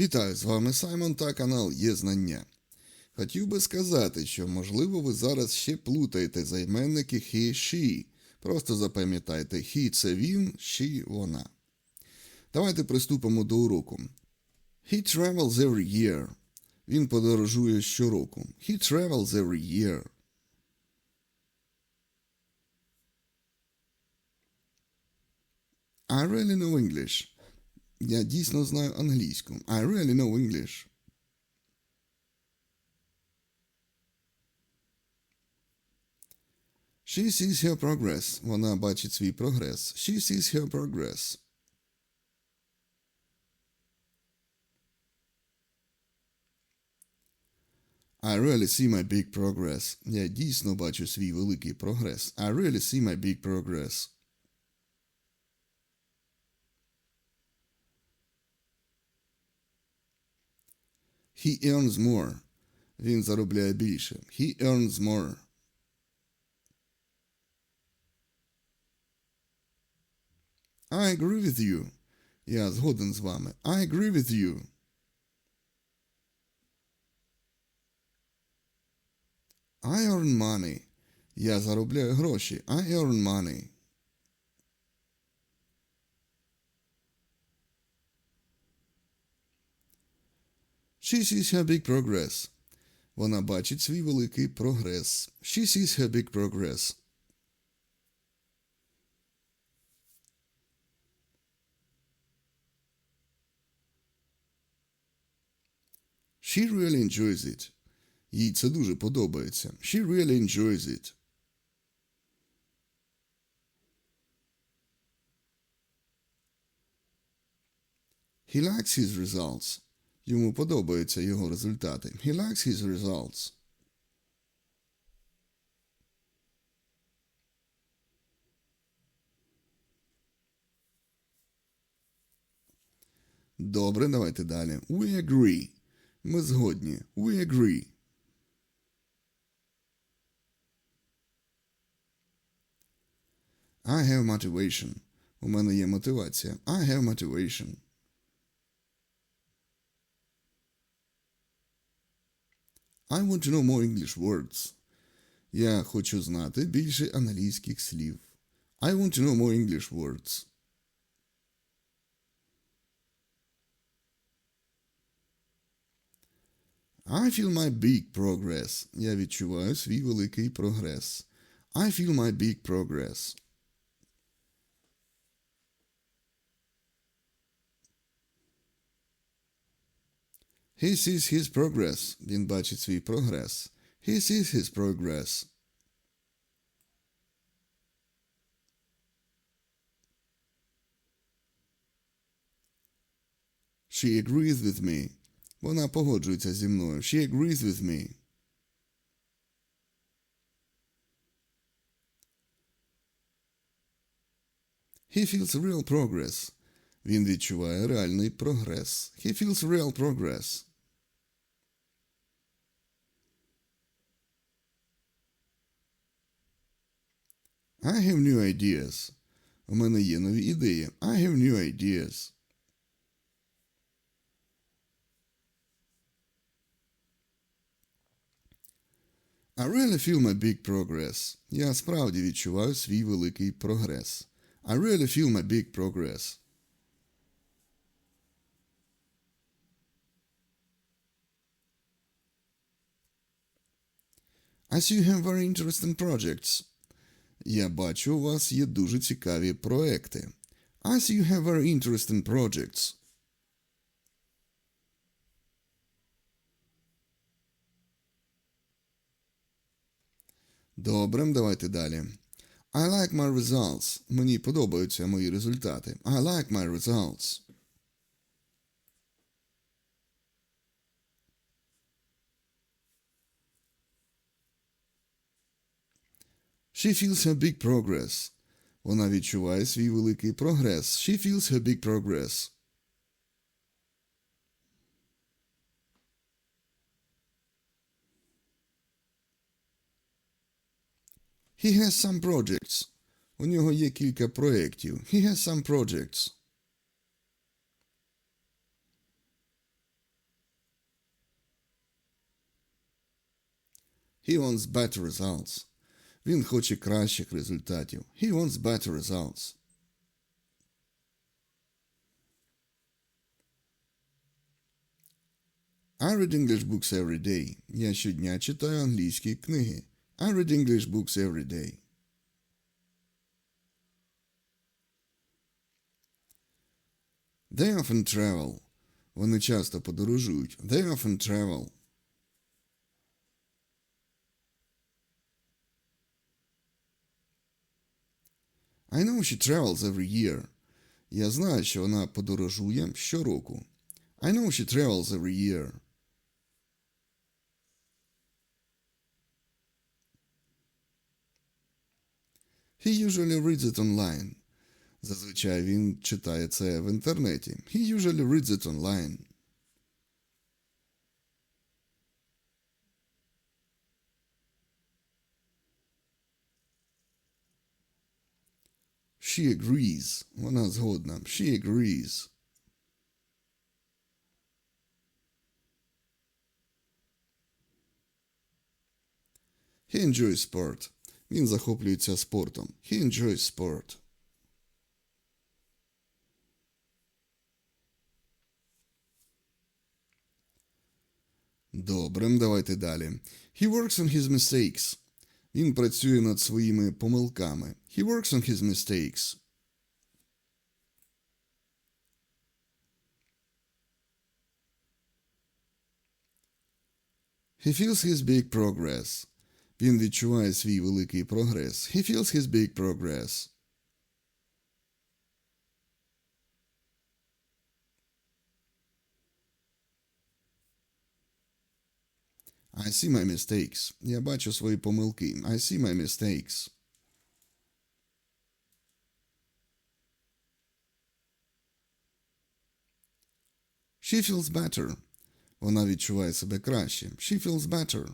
Вітаю, з вами Саймон та канал Є Знання. Хотів би сказати, що, можливо, ви зараз ще плутаєте займенники he, she. Просто запам'ятайте, he – це він, she – вона. Давайте приступимо до уроку. He travels every year. Він подорожує щороку. He travels every year. I really know English. Я дійсно знаю англійську. I really know English. She sees her progress. Вона бачить свій прогрес. She sees her progress. I really see my big progress. Я дійсно бачу свій великий прогрес. I really see my big progress. He earns more. Він заробляє більше. He earns more. I agree with you. Я згоден з вами. I agree with you. I earn money. Я заробляю гроші. I earn money. She sees her big progress. Вона бачить свій великий прогрес. She sees her big progress. She really enjoys it. Їй це дуже подобається. She really enjoys it. He likes his results. Йому подобаються його результати. He likes his results. Добре, давайте далі. We agree. Ми згодні. We agree. I have motivation. У мене є мотивація. I have motivation. I want to know more English words. Я хочу знати більше англійських слів. I want to know more English words. I feel my big progress. Я відчуваю свій великий прогрес. I feel my big progress. He sees his progress. Він бачить свій прогрес. He sees his progress. She agrees with me. Вона погоджується зі мною. She agrees with me. He feels real progress. Він відчуває реальний прогрес. He feels real progress. I have new ideas. У мене є нові ідеї. I have new ideas. I really feel my big progress. Я справді відчуваю свій великий прогрес. I really feel my big progress. I see you have very interesting projects. Я бачу, у вас є дуже цікаві проекти. I see you have very interesting projects. Добре, давайте далі. I like my results. Мені подобаються мої результати. I like my results. She feels her big progress. Вона відчуває свій великий прогрес. She feels her big progress. He has some projects. У нього є кілька проєктів. He has some projects. He wants better results. Він хоче кращих результатів. He wants better results. I read English books every day. Я щодня читаю англійські книги. I read English books every day. They often travel. Вони часто подорожують. They often travel. I know she travels every year. Я знаю, що вона подорожує щороку. I know she travels every year. He usually reads it online. Зазвичай він читає це в інтернеті. He usually reads it online. She agrees. Вона згодна. She agrees. He enjoys sport. Він захоплюється спортом. He enjoys sport. Добре, давайте далі. He works on his mistakes. Він працює над своїми помилками. He works on his mistakes. He feels his big progress. Він відчуває свій великий прогрес. He feels his big progress. I see my mistakes. Я бачу свої помилки. I see my mistakes. She feels better. Вона відчуває себе краще. She feels better.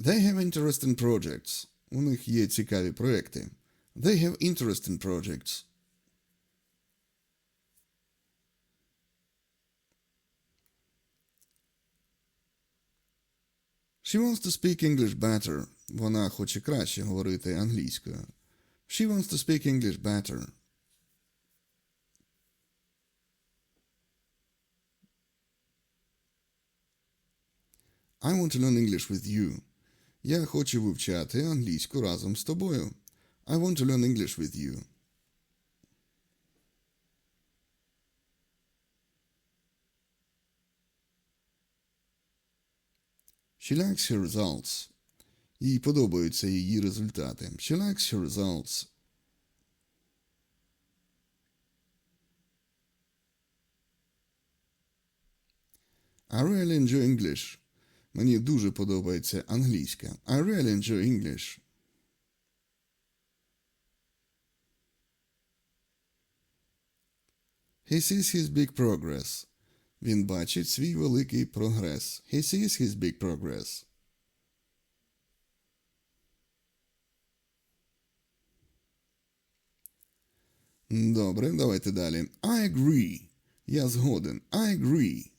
They have interesting projects. У них є цікаві проекти. They have interesting projects. She wants to speak English better. Вона хоче краще говорити англійською. She wants to speak English better. I want to learn English with you. Я хочу вивчати англійську разом з тобою. I want to learn English with you. She likes her results. Їй подобаються її результати. She likes her results. I really enjoy English. Мені дуже подобається англійська. I really enjoy English. He sees his big progress. Він бачить свій великий прогрес. He sees his big progress. Добре, давайте далі. I agree. Я згоден. I agree.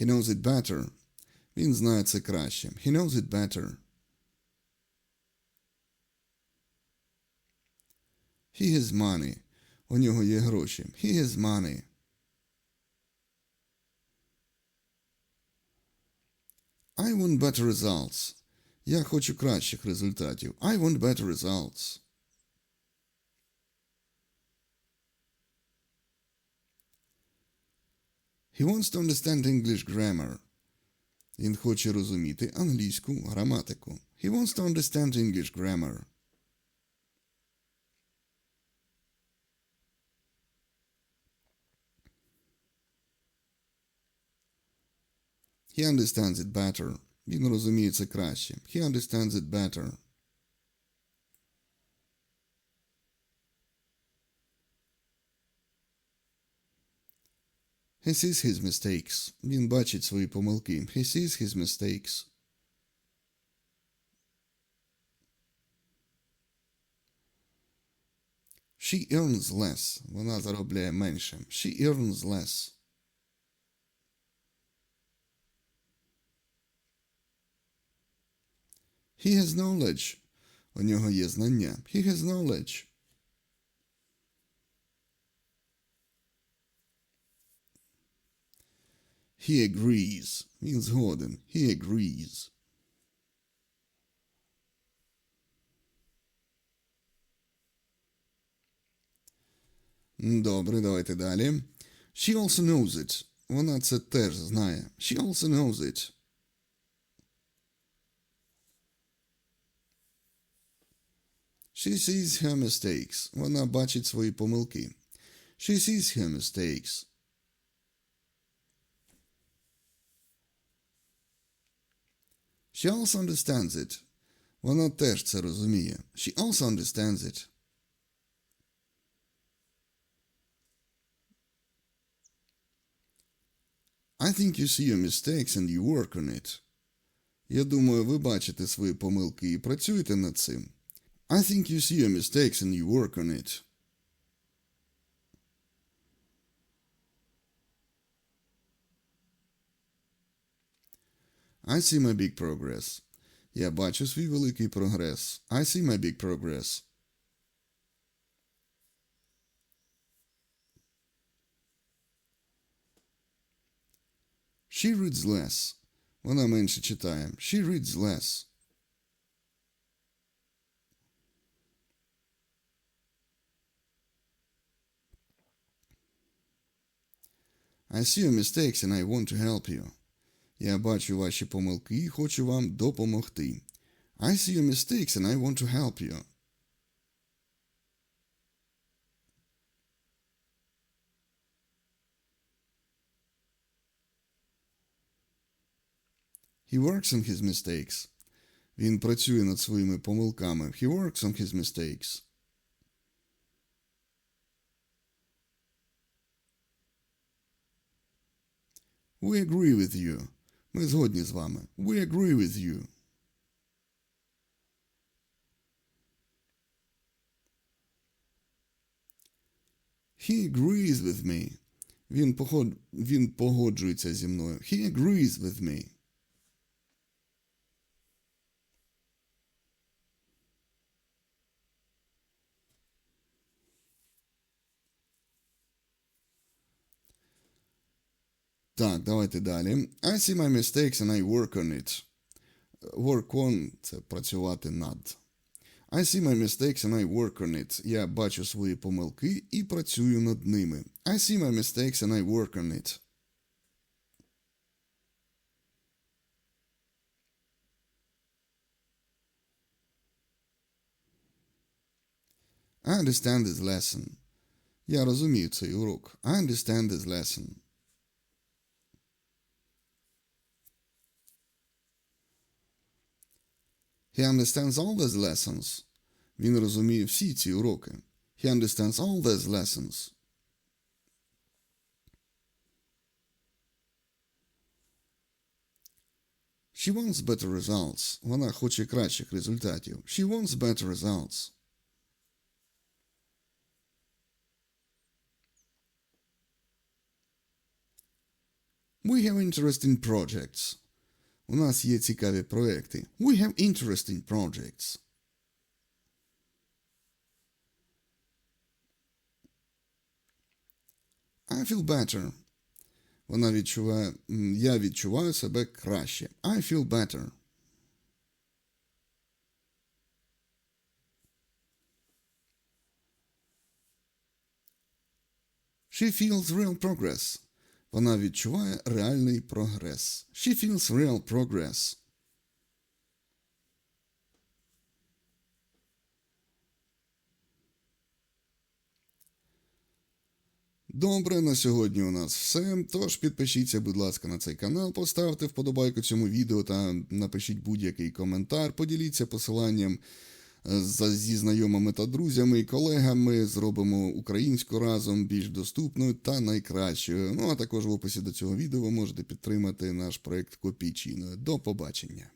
He knows it better. Він знає це краще. He knows it better. He has money. У нього є гроші. He has money. I want better results. Я хочу кращих результатів. I want better results. He wants to understand English grammar. Він хоче розуміти англійську граматику. He wants to understand English grammar. He understands it better. Він розуміє це краще. He understands it better. He sees his mistakes. Він бачить свої помилки. He sees his mistakes. She earns less. Вона заробляє менше. She earns less. He has knowledge. У нього є знання. He has knowledge. He agrees. Він згоден. He agrees. Добре, давайте далі. She also knows it. Вона це теж знає. She also knows it. She sees her mistakes. Вона бачить свої помилки. She sees her mistakes. She also understands it. Вона теж це розуміє. She also understands it. I think you see your mistakes and you work on it. Я думаю, ви бачите свої помилки і працюєте над цим. I think you see your mistakes and you work on it. I see my big progress. Я бачу свій великий прогрес. I see my big progress. She reads less. Вона менше читає. She reads less. I see your mistakes and I want to help you. Я бачу ваші помилки і хочу вам допомогти. I see your mistakes and I want to help you. He works on his mistakes. Він працює над своїми помилками. He works on his mistakes. We agree with you. Ми згодні з вами. We agree with you. He agrees with me. Він, поход... Він погоджується зі мною. He agrees with me. Так, давайте далі. I see my mistakes and I work on it. Work on – це працювати над. I see my mistakes and I work on it. Я бачу свої помилки і працюю над ними. I see my mistakes and I work on it. I understand this lesson. Я розумію цей урок. I understand this lesson. He understands all these lessons. Він розуміє всі ці уроки. He understands all these lessons. She wants better results. Вона хоче кращих результатів. She wants better results. We have interesting projects. У нас є цікаві проекти. We have interesting projects. I feel better. Вона відчуває. м, Я відчуваю себе краще. I feel better. She feels real progress. Вона відчуває реальний прогрес. She feels real progress. Добре, на сьогодні у нас все. Тож підпишіться, будь ласка, на цей канал, поставте вподобайку цьому відео та напишіть будь-який коментар, поділіться посиланням зі знайомими та друзями і колегами. Зробимо українську разом більш доступною та найкращою. Ну а також в описі до цього відео ви можете підтримати наш проект копійчиною. До побачення.